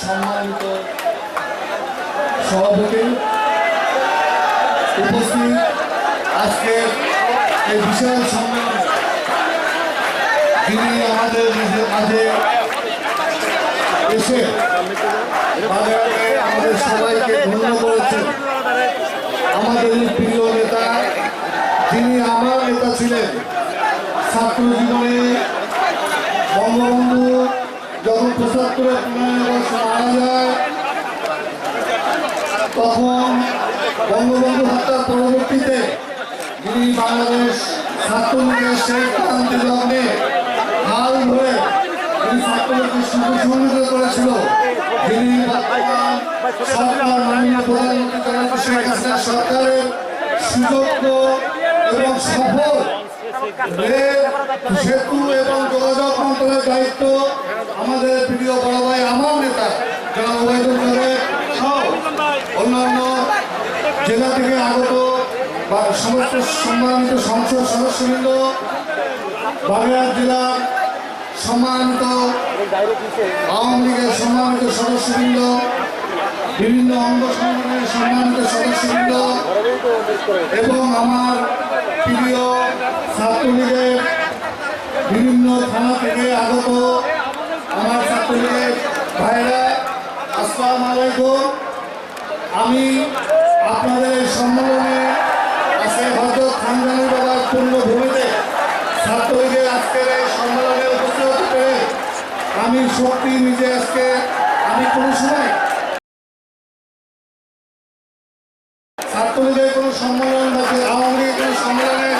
সম্মানিত সভাপতি উপস্থিত আজকে এই বিশাল সম্মেলনে যিনি আমাদের মাঝে এসে বাজারে আমাদের সবাইকে ধন্য করেছেন আমাদের এই প্রিয় নেতা যিনি আমার নেতা ছিলেন ছাত্র জীবনে বঙ্গবন্ধু যখন পঁচাত্তরের পনেরো বছর মারা যায় তখন বঙ্গবন্ধু হত্যার পরবর্তীতে যিনি বাংলাদেশ ছাত্রলীগের হাল ধরে ছাত্রলীগকে করেছিল, যিনি সরকার মাননীয় প্রধানমন্ত্রী জনাব শেখ হাসিনা সরকারের সুযোগ্য এবং সফল সেতু এবং যোগাযোগ মন্ত্রণের দায়িত্ব আমাদের প্রিয় বড় ভাই, আমার নেতা ওবায়দুল কাদের। সহ অন্যান্য জেলা থেকে আগত বা সমস্ত সম্মানিত সংসদ সদস্যবৃন্দ, বাগেরহাট জেলার সম্মানিত আওয়ামী লীগের সম্মানিত সদস্যবৃন্দ, বিভিন্ন অঙ্গ সংগঠনের সম্মানিত সদস্যবৃন্দ এবং আমার প্রিয় ছাত্রলীগের বিভিন্ন থানা থেকে আগত আমার ছাত্রলীগের ভাইরা, আসসালাম আলাইকুম। আমি আপনাদের সম্মেলনে আছে হজরত খানজানি বাবার পূর্ণভূমিতে ছাত্রলীগের আজকের এই সম্মেলনে উপস্থিত হতে পেরে আমি সত্যি নিজে আজকে আমি কোনো সময় ছাত্রলীগের কোনো সম্মেলন বা যে আওয়ামী লীগের কোনো সম্মেলনে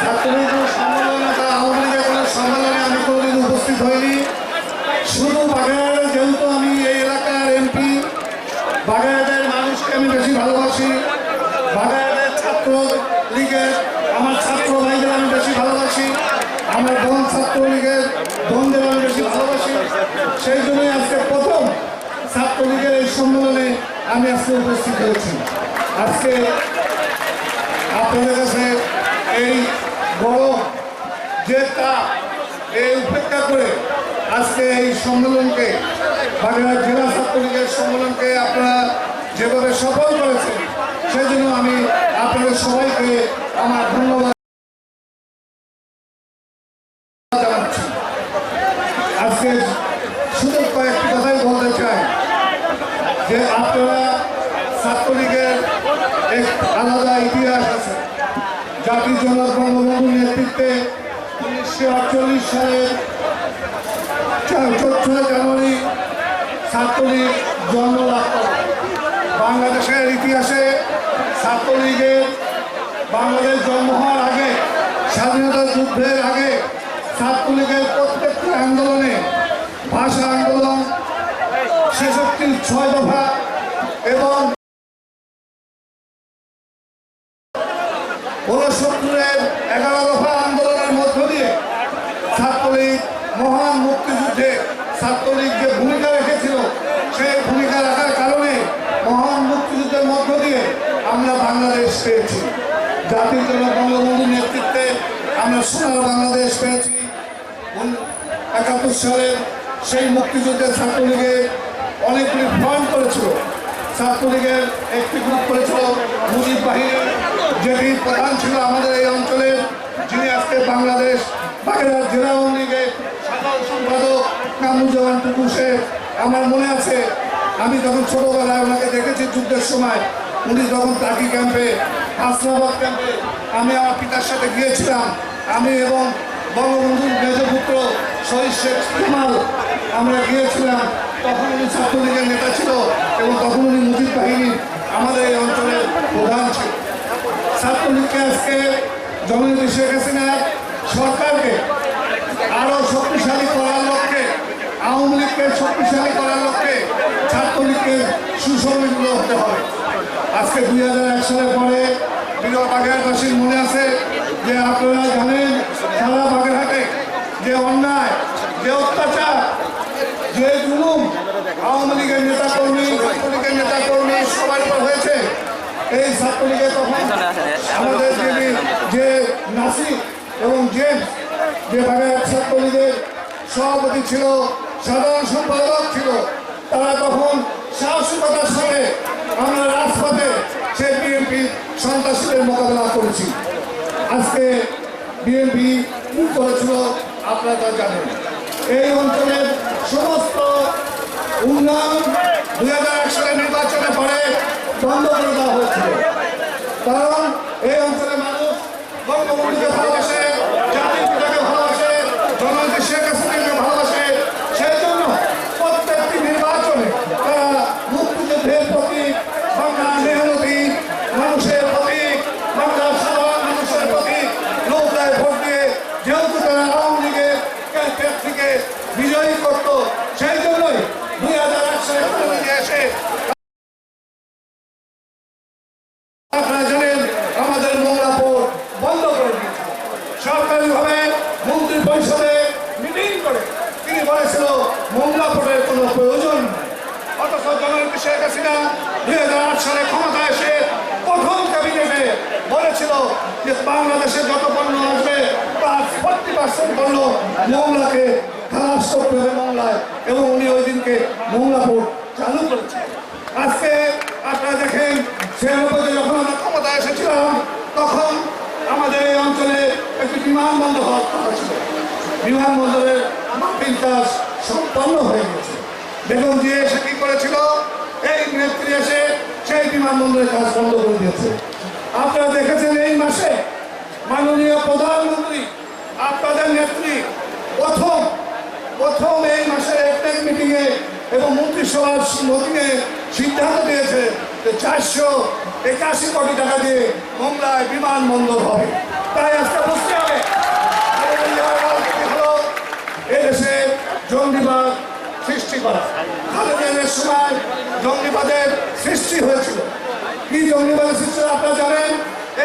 ছাত্রলীগের কোনো সম্মেলনে বা আওয়ামী লীগের কোনো সম্মেলনে আমি কোনোদিন উপস্থিত হইনি শুধু বাগেরহাটে যেহেতু আমি এই এলাকার এমপি বাগেরহাটের মানুষকে আমি বেশি ভালোবাসি বাগেরহাটের ছাত্র লীগের আমার ছাত্র ভাইদের আমি বেশি ভালোবাসি, আমার বোন ছাত্র লীগের বোনদের আমি বেশি ভালোবাসি। সেই জন্যই আজকে প্রথম ছাত্রলীগের এই সম্মেলনে আমি আজকে উপস্থিত হয়েছি। আজকে আপনাদের কাছে এই বড় যে তা এই উপেক্ষা করে আজকে এই সম্মেলনকে, বাগেরহাট জেলা ছাত্রলীগের সম্মেলনকে আপনারা যেভাবে সফল করেছেন সেই জন্য আমি আপনাদের সবাইকে আমার ধন্যবাদ আজকে শুধু কয়েকটি কথাই বলতে চাই, যে আপনারা ছাত্রলীগের এক আলাদা ইতিহাস আছে। জাতির জনক বঙ্গবন্ধুর নেতৃত্বে উনিশশো আটচল্লিশ সালের চৌঠা জানুয়ারি ছাত্রলীগ জন্ম লাভ করে। বাংলাদেশের ইতিহাসে ছাত্রলীগের বাংলাদেশ জন্ম হওয়ার আগে, স্বাধীনতা যুদ্ধের আগে ছাত্রলীগের প্রত্যেকটি আন্দোলনে ভাষা আন্দোলন, ছেষট্টির ছয় দফা এবং ঊনসত্তরের এগারো দফা আন্দোলনের মধ্য দিয়ে ছাত্রলীগ মহান মুক্তিযুদ্ধে ছাত্রলীগ যে ভূমিকা রেখেছিল সেই ভূমিকা রাখার কারণে মহান মুক্তিযুদ্ধের মধ্য দিয়ে আমরা বাংলাদেশ পেয়েছি জাতির জন্য বঙ্গবন্ধুর নেতৃত্বে আমরা সোনার বাংলাদেশ পেয়েছি। একাত্তর সালের সেই মুক্তিযুদ্ধে ছাত্রলীগে অনেকগুলি ফ্রন্ট করেছিল। ছাত্রলীগের একটি গ্রুপ করেছিল মুজিব বাহিনী। যেটি প্রধান ছিল আমাদের এই অঞ্চলের, যিনি আজকে বাংলাদেশ বাগেরহাট জেলা আওয়ামী লীগের সাধারণ সম্পাদক কামরুজ্জামান টুকু আমার মনে আছে, আমি তখন ছোটবেলায় ওনাকে দেখেছি যুদ্ধের সময়, উনি তখন তাকি ক্যাম্পে হাসনাবাদ ক্যাম্পে আমি আমার পিতার সাথে গিয়েছিলাম। আমি এবং বঙ্গবন্ধুর মেজপুত্র শহীদ শেখ কামাল আমরা গিয়েছিলাম। তখন উনি ছাত্রলীগের নেতা ছিল এবং তখন উনি মুজিব বাহিনীর আমাদের এই অঞ্চলের প্রধান ছিল। ছাত্রলীগকে আজকে জননেত্রী শেখ হাসিনার সরকারকে আরও শক্তিশালী করার আওয়ামী লীগকে শক্তিশালী করার লক্ষ্যে ছাত্রলীগকে সুসংগঠিত হতে হবে। আজকে দুই হাজার এক সালের পরে প্রিয় বাগেরহাটবাসীর মনে আছে যে আপনারা জানেন, সারা বাগেরহাটে যে অন্যায়, যে অত্যাচার, যে জুলুম আওয়ামী লীগের নেতা কর্মী ছাত্রলীগের নেতা কর্মী সবার উপর হয়েছে, এই ছাত্রলীগে তখন আমাদের যে যে নাসির এবং জেমস, যে বাগেরহাট ছাত্রলীগের সভাপতি ছিল সাধারণ সম্পাদক ছিল। তারা তখন সাহসিকতার সাথে আমরা রাজপথে সে বিএনপি সন্ত্রাসীদের মোকাবেলা করেছি আজকে বিএনপি কি করেছিল আপনারা তা জানেন। এই অঞ্চলের সমস্ত উন্নয়ন দুই হাজার এক সালের নির্বাচনে পরে বন্ধ করে দেওয়া হয়েছিল। কারণ এই অঞ্চলের মানুষ বঙ্গবন্ধুকে ভালোবাসে জাতির পিতাকে ভালোবাসে জননেত্রী শেখ হাসিনাকে ভালোবাসে সেই জন্য প্রত্যেকটি নির্বাচনে তারা মুক্তিযুদ্ধের প্রতীক বাংলা মেহনতি মানুষের প্রতীক বাংলার সাধারণ মানুষের প্রতীক নৌকায় ভোট দিয়ে যেহেতু তারা আওয়ামী লীগের প্রার্থীকে বিজয়ী করত সেই জন্যই দুই হাজার এক সালে ক্ষমতায় এসে আপনারা জানেন আমাদের মোংলা পোর্ট বন্ধ করে দিয়েছে সরকারিভাবে মন্ত্রী পরিষদে মিটিং করে তিনি বলেছিল মোংলা পোর্টের কোনো প্রয়োজন নেই অথচ জননেত্রী শেখ হাসিনা দুই হাজার আট সালে ক্ষমতায় এসে প্রথম ক্যাবিনেটে বলেছিল যে বাংলাদেশে যত পণ্য আসবে, তার ফোর্টি পার্সেন্ট পণ্য মোংলাকে মোংলায় এবং উনি ওই দিনকে মোংলা পোর্ট চালু করেছেন। আজকে আপনারা দেখেন ছিয়ানব্বইতে যখন আমরা ক্ষমতায় এসেছিলাম, তখন আমাদের এই অঞ্চলে একটি বিমানবন্দর হওয়ার কথা ছিল। বিমানবন্দরের মাটির কাজ সম্পন্ন হয়ে গেছে। বেগম জিয়া এসে কি করেছিল? এই নেত্রী এসে সেই বিমানবন্দরের কাজ বন্ধ করে দিয়েছে। আপনারা দেখেছেন এই মাসে মাননীয় প্রধানমন্ত্রী, আপনাদের নেত্রী প্রথম প্রথম এই মাসের একটেক মিটিংয়ে এবং মন্ত্রিসভার মিটিংয়ে সিদ্ধান্ত দিয়েছে যে চারশো একাশি কোটি টাকা দিয়ে মোংলায় বিমানবন্দর হবে। তাই আজকে বুঝতে হবে। এদেশে জঙ্গিবাদ সৃষ্টি করা। খালেদের সময় জঙ্গিবাদের সৃষ্টি হয়েছিল। কি জঙ্গিবাদের সৃষ্টি আপনারা জানেন?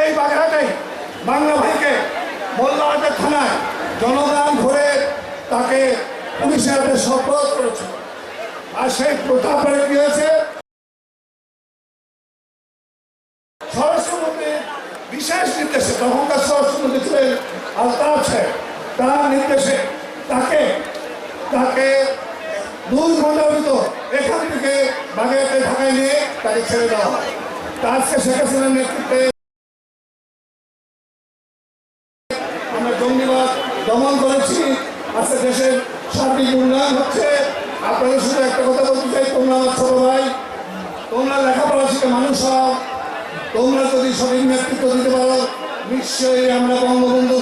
এই বাগেরহাটেই বাংলা ভাইকে মোল্লাহাটের থানায় জনগণ ধরে তাকে পুলিশের হাতে সফল করেছিল। আর সেই তারপরে কি হয়েছে? দুই ঘণ্টার ভিতর এখান থেকে বাগেরহাটে ঢাকায় নিয়ে তাকে ছেড়ে দেওয়া হয়। তা আজকে শেখ হাসিনার নেতৃত্বে আমরা জঙ্গিবাদ দমন করেছি। আজকে দেশের সার্বিক উন্নয়ন হচ্ছে। আপনাদের শুধু একটা কথা বলতে চাই। তোমরা আমার ছোট ভাই, তোমরা লেখাপড়া শিখে মানুষ হও। তোমরা যদি সঠিক নেতৃত্ব দিতে পারো, নিশ্চয়ই আমরা বঙ্গবন্ধু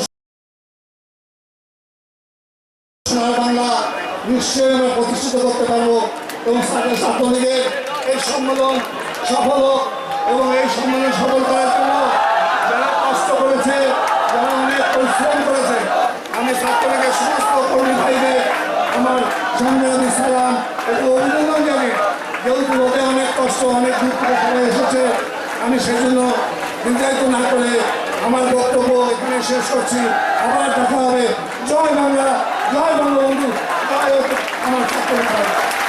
বাংলা নিশ্চয়ই প্রতিষ্ঠিত করতে পারব এবং সাথে ছাত্রলীগের এই সম্মেলন সফল হোক এবং এই সম্মেলন সফল করার জন্য যারা কষ্ট করেছে, যারা অনেক পরিশ্রম করেছে, আমি ছাত্রলীগের সমস্ত কর্মী ভাইদের আমার সংগ্রামী সালাম একটু অভিনন্দন জানি যেহেতু লোকে অনেক কষ্ট, অনেক দূর থেকে সবাই এসেছে, আমি সেজন্য নির্ধারিত না করে আমার বক্তব্য এখানে শেষ করছি। আবার দেখা হবে। জয় বাংলা, জয় বঙ্গবন্ধু জয় আমার ছাত্র